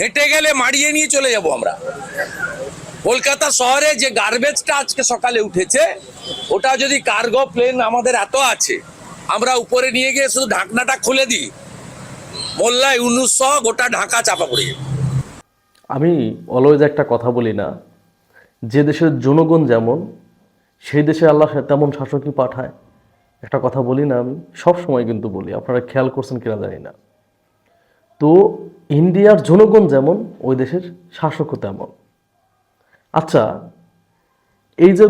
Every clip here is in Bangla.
হেঁটে গেলে মারিয়ে নিয়ে চলে যাব আমরা। কলকাতা শহরে যে গার্বেজটা আজকে সকালে উঠেছে, ওটা যদি কার্গো প্লেন আমাদের এত আছে, আমরা উপরে নিয়ে গিয়ে শুধু ঢাকনাটা খুলে দিই। মোল্লা, ইউনুস গোটা ঢাকা চাপা পড়ে। আমি অলওয়েজ একটা কথা বলি না, যে দেশের জনগণ যেমন, সেই দেশে আল্লাহ তেমন শাসকই পাঠায়। একটা কথা বলি না আমি সব সময় কিন্তু বলি, আপনারা খেয়াল করছেন কিনা জানি না। তো ইন্ডিয়ার জনগণ যেমন, ওই দেশের শাসকও তেমন। আচ্ছা এই যে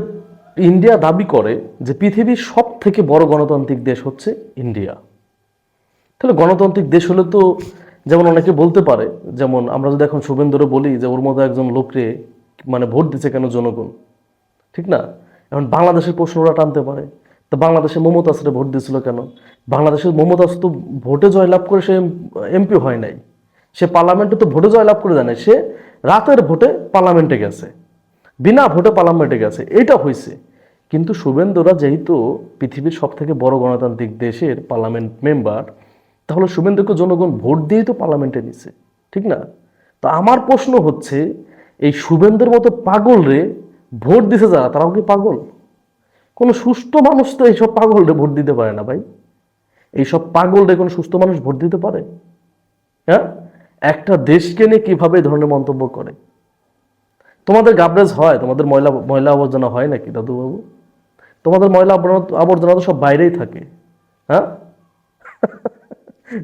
ইন্ডিয়া দাবি করে যে পৃথিবীর সব থেকে বড় গণতান্ত্রিক দেশ হচ্ছে ইন্ডিয়া। তাহলে গণতান্ত্রিক দেশ হলে তো, যেমন অনেকে বলতে পারে, যেমন আমরা যদি এখন শুভেন্দুরে বলি যে ওর মতো একজন লোকরে মানে ভোট দিচ্ছে কেন জনগণ? ঠিক না? এখন বাংলাদেশের প্রশ্নটা টানতে পারে। তো বাংলাদেশে মমতাজরে ভোট দিয়েছিল কেন? বাংলাদেশের মমতাজ তো ভোটে জয়লাভ করে সে এমপি হয় নাই। সে পার্লামেন্টে তো ভোটে জয়লাভ করে জানে সে রাতের ভোটে পার্লামেন্টে গেছে। বিনা ভোটে পার্লামেন্টে গেছে। এটা হয়েছে কিন্তু শুভেন্দুরা যেহেতু পৃথিবীর সব থেকে বড় গণতান্ত্রিক দেশের পার্লামেন্ট মেম্বার, তাহলে শুভেন্দুকে জনগণ ভোট দিয়েই তো পার্লামেন্টে নিছে। ঠিক না? তো আমার প্রশ্ন হচ্ছে, এই শুভেন্দুর মতো পাগল রে ভোট দিছে যারা, তারাও কি পাগল? কোনো সুস্থ মানুষ তো এইসব পাগল রে ভোট দিতে পারে না ভাই। এইসব পাগল রে কোনো সুস্থ মানুষ ভোট দিতে পারে? হ্যাঁ? একটা দেশকে নিয়ে কীভাবে এই ধরনের মন্তব্য করে? তোমাদের গাবরেজ হয়? তোমাদের ময়লা ময়লা আবর্জনা হয় নাকি, দাদুবাবু? তোমাদের ময়লা আবর্জনা- তো সব বাইরেই থাকে। হ্যাঁ?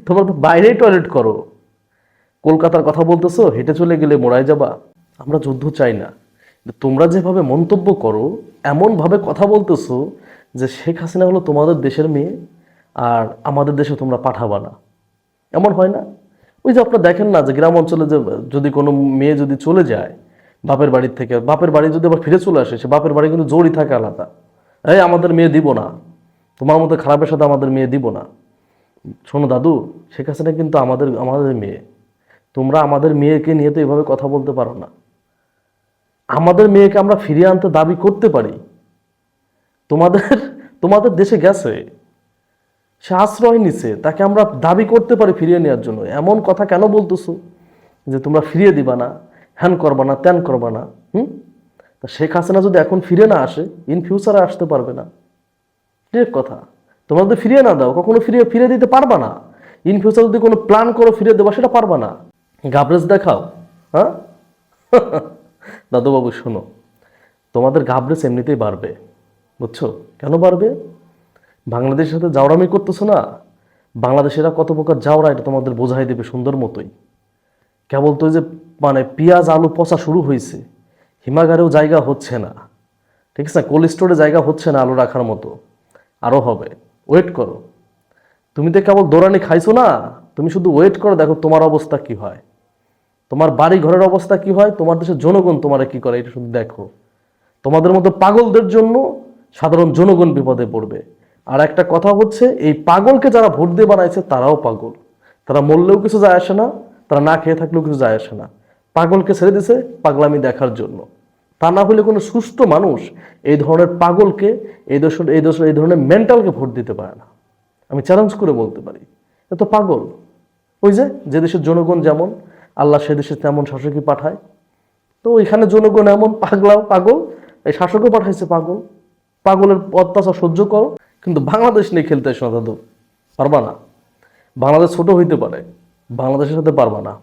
তোমরা তো বাইরেই টয়লেট করো। কলকাতার কথা বলতেছো, হেঁটে চলে গেলে মোড়ায় যাবা। আমরা যুদ্ধ চাই না। তোমরা যেভাবে মন্তব্য করো, এমনভাবে কথা বলতেছো যে শেখ হাসিনা হলো তোমাদের দেশের মেয়ে আর আমাদের দেশে তোমরা পাঠাবা না। এমন হয় না? ওই যে আপনারা দেখেন না যে গ্রাম অঞ্চলে যে যদি কোনো মেয়ে যদি চলে যায়, বাপের বাড়ির থেকে, বাপের বাড়ি যদি আবার ফিরে চলে আসে, সে বাপের বাড়ি কিন্তু জোরই থাকে আলাদা। এই আমাদের মেয়ে দিব না। তোমার মতো খারাপের সাথে আমাদের মেয়ে দিব না। শোনো দাদু, শেখ হাসিনা কিন্তু আমাদের আমাদের মেয়ে। তোমরা আমাদের মেয়েকে নিয়ে তো এভাবে কথা বলতে পারো না। আমাদের মেয়েকে আমরা ফিরিয়ে আনতে দাবি করতে পারি। তোমাদের তোমাদের দেশে গেছে। সে আশ্রয় নিছে, তাকে আমরা দাবি করতে পারি ফিরিয়ে নেওয়ার জন্য। এমন কথা কেন বলতেছো? যে তোমরা ফিরিয়ে দিবা না, হ্যান করবা না, ত্যান করবা না, হুম? তা শেখ হাসিনা যদি এখন ফিরে না আসে ইন ফিউচারে আসতে পারবে না। ঠিক কথা, তোমরা যদি ফিরিয়ে না দাও, কখনো ফিরিয়ে ফিরিয়ে দিতে পারবা না। ইন ফিউচার যদি কোনো প্ল্যান করো ফিরিয়ে দেবা, সেটা পারবা না। গাবরেজ দেখাও হ্যাঁ? দাদুবাবু, শোনো, তোমাদের গাবরেজ এমনিতেই বাড়বে, বুঝছ? কেন বাড়বে? বাংলাদেশের সাথে জাউরামি করতেছো না? বাংলাদেশেরা কত প্রকার জাউরা এটা তোমাদের বোঝাই দেবে সুন্দর মতোই। কেবল তো যে মানে পেঁয়াজ, আলু, পচা শুরু হয়েছে, হিমাগারেও জায়গা হচ্ছে না। ঠিক আছে? কোল্ড স্টোরে জায়গা হচ্ছে না আলু রাখার মতো। আরও হবে। ওয়েট করো। তুমি তো কেবল দৌড়ানি খাইছো না? তুমি শুধু ওয়েট করো, দেখো তোমার অবস্থা কি হয়। তোমার বাড়ি ঘরের অবস্থা কি হয়? তোমার দেশের জনগণ তোমার কি করে? এটা শুধু দেখো। তোমাদের মতো পাগলদের জন্য সাধারণ জনগণ বিপদে পড়বে। আর একটা কথা হচ্ছে, এই পাগলকে যারা ভোট দিয়ে বানাইছে, তারাও পাগল। তারা মরলেও কিছু যায় আসে না, তারা না খেয়ে থাকলেও কিছু যায় আসে না। পাগলকে ছেড়ে দিছে পাগলামি দেখার জন্য। তা না হলে কোনো সুস্থ মানুষ এই ধরনের পাগলকে, এই দোষ এই দোষ এই ধরনের মেন্টালকে ভোট দিতে পারে না। আমি চ্যালেঞ্জ করে বলতে পারি, এ তো পাগল। ওই যে যে দেশের জনগণ যেমন আল্লাহ সে দেশে তেমন শাসকই পাঠায়। তো এখানে জনগণ এমন পাগলা পাগল, এই শাসকও পাঠাইছে পাগল। পাগলের অত্যাচার সহ্য করো, কিন্তু বাংলাদেশ নিয়ে খেলতে এসো না দাদু, পারবা না। বাংলাদেশ ছোট হইতে পারে, বাংলাদেশের সাথে পারবা না।